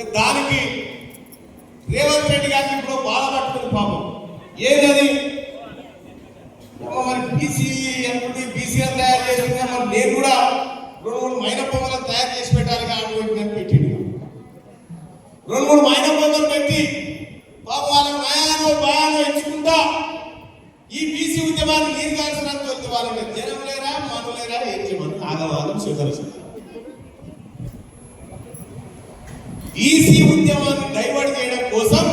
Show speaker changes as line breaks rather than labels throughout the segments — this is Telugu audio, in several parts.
ఇక దానికి రేవంత్ రెడ్డి గారికి ఇప్పుడు బాధ పట్టుకుంది పాపం. ఏదది? మరి బీసీ అనుకుంటే బీసీ తయారు చేస్తున్నా మరి నేను కూడా రెండు మూడు మైన పొంగలను తయారు చేసి పెట్టాలి కానీ పెట్టింది పెట్టిండు. రెండు మూడు మైన పొంగలు పెట్టి పాప వాళ్ళ న్యాయాన్ని భయాన్ని ఇచ్చుకుంటా ఈ బీసీ ఉద్యమాన్ని నీరు కాల్సినంత వాళ్ళకి జనం లేరా మనం లేరా ఏం చేయమని ఆగవాదం స్వీకరిస్తారు బీసీ ఉద్యమాన్ని డైవర్ట్ చేయడం కోసం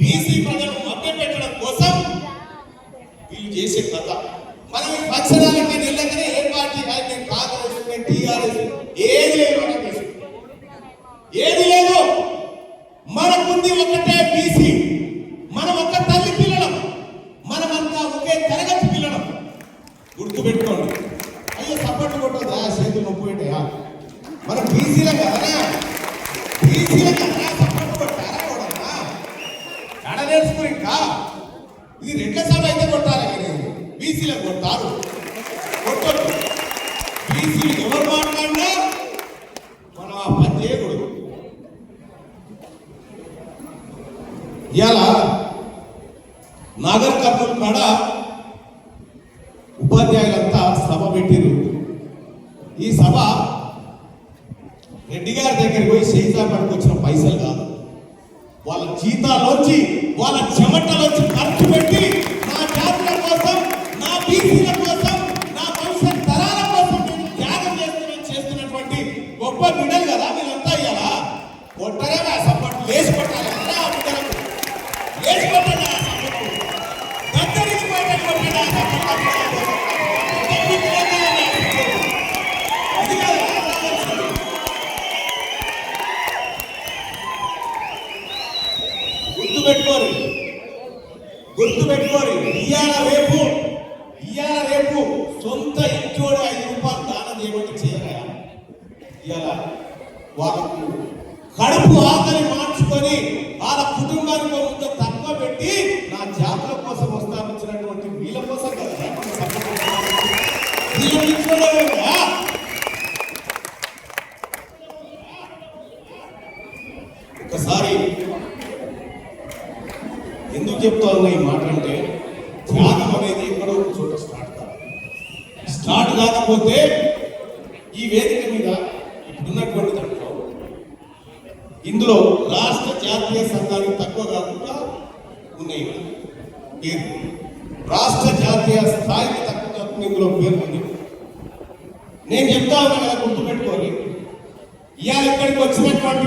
బీసీ ప్రజలను మభ్యపెట్టడం కోసం వీళ్ళు చేసే కథ. మనం ఈ పక్షరాలకి వెళ్ళగానే ఏ పార్టీ కానీ నేను కాంగ్రెస్ నేను టీఆర్ఎస్. ఏది లేదు మనకి ఏది లేదు. మనకుంది ఒకటే బీసీ. మనం ఒక తల్లి పిల్లలం. మనమంతా ఒకే తరగతి పిల్లలం. గుర్తుపెట్టుకోండి. అయ్యో సపోర్ట్ కొట్టదా చేతులు నొప్పి పెట్టయా మనం బీసీలం కదా. నేర్చుకుని ఇంకా ఇది రెండో సభ అయితే కొట్టాలి కానీ బీసీలకు కొట్టారు కొట్టొద్దు. బీసీలు ఎవరు మాట్లాడినా మనం ఆ పని చేయకూడదు. ఇలా నాగర్ కర్నూలు కాడ ఉపాధ్యాయులంతా సభ పెట్టిరు ఈ సభ రెడ్డి గారి దగ్గరికి పోయి సీతా పట్టుకొచ్చిన పైసలు కాదు. వాళ్ళ జీతాలోంచి వాళ్ళ చెమటలోంచి ఖర్చు పెట్టి నా జాతుల కోసం నా బీసీల కోసం నా భవిష్యత్ తరాల కోసం నేను త్యాగం చేస్తున్న చేస్తున్నటువంటి గొప్ప బిడ్డలు కదా మీరంతా ఇయ్యాలా? కొట్టరే సపోర్ట్ లేచి కొట్టాలి అందరూ లేచి కొట్టండి గుర్తు పెట్టుకోరు గుర్తు పెట్టుకోరు ఇయ్యాల రేపు ఇయ్యాల రేపు సొంత ఇంట్లోనే ఐదు రూపాయలు దానం చేయమంటే చేయగా ఇవాళ వాళ్ళకు కడుపు ఆకలి మార్చుకొని వాళ్ళ కుటుంబానికి ఒక ముద్ద తక్కువ పెట్టి నా జాతర కోసం వస్తానొచ్చినటువంటి వీళ్ళ కోసం కదా మనం support చేయాలి. వీళ్ళని ఇంట్లోనే ఉందా? ఒకసారి ఎందుకు చెప్తా ఉన్న ఈ మాట అంటే త్యాగం అనేది ఎక్కడో ఒక చోట స్టార్ట్ కావాలి. స్టార్ట్ కాకపోతే ఈ వేదిక మీద ఇప్పుడున్నటువంటి దాంట్లో ఇందులో రాష్ట్ర జాతీయ సంఘానికి తక్కువ కాకుండా ఉన్నాయి. పేరు రాష్ట్ర జాతీయ స్థాయికి తక్కువ తక్కువ ఇందులో పేరు ఉంది నేను చెప్తా ఉన్నా కదా గుర్తుపెట్టుకోవాలి ఇవాళ ఇక్కడికి వచ్చినటువంటి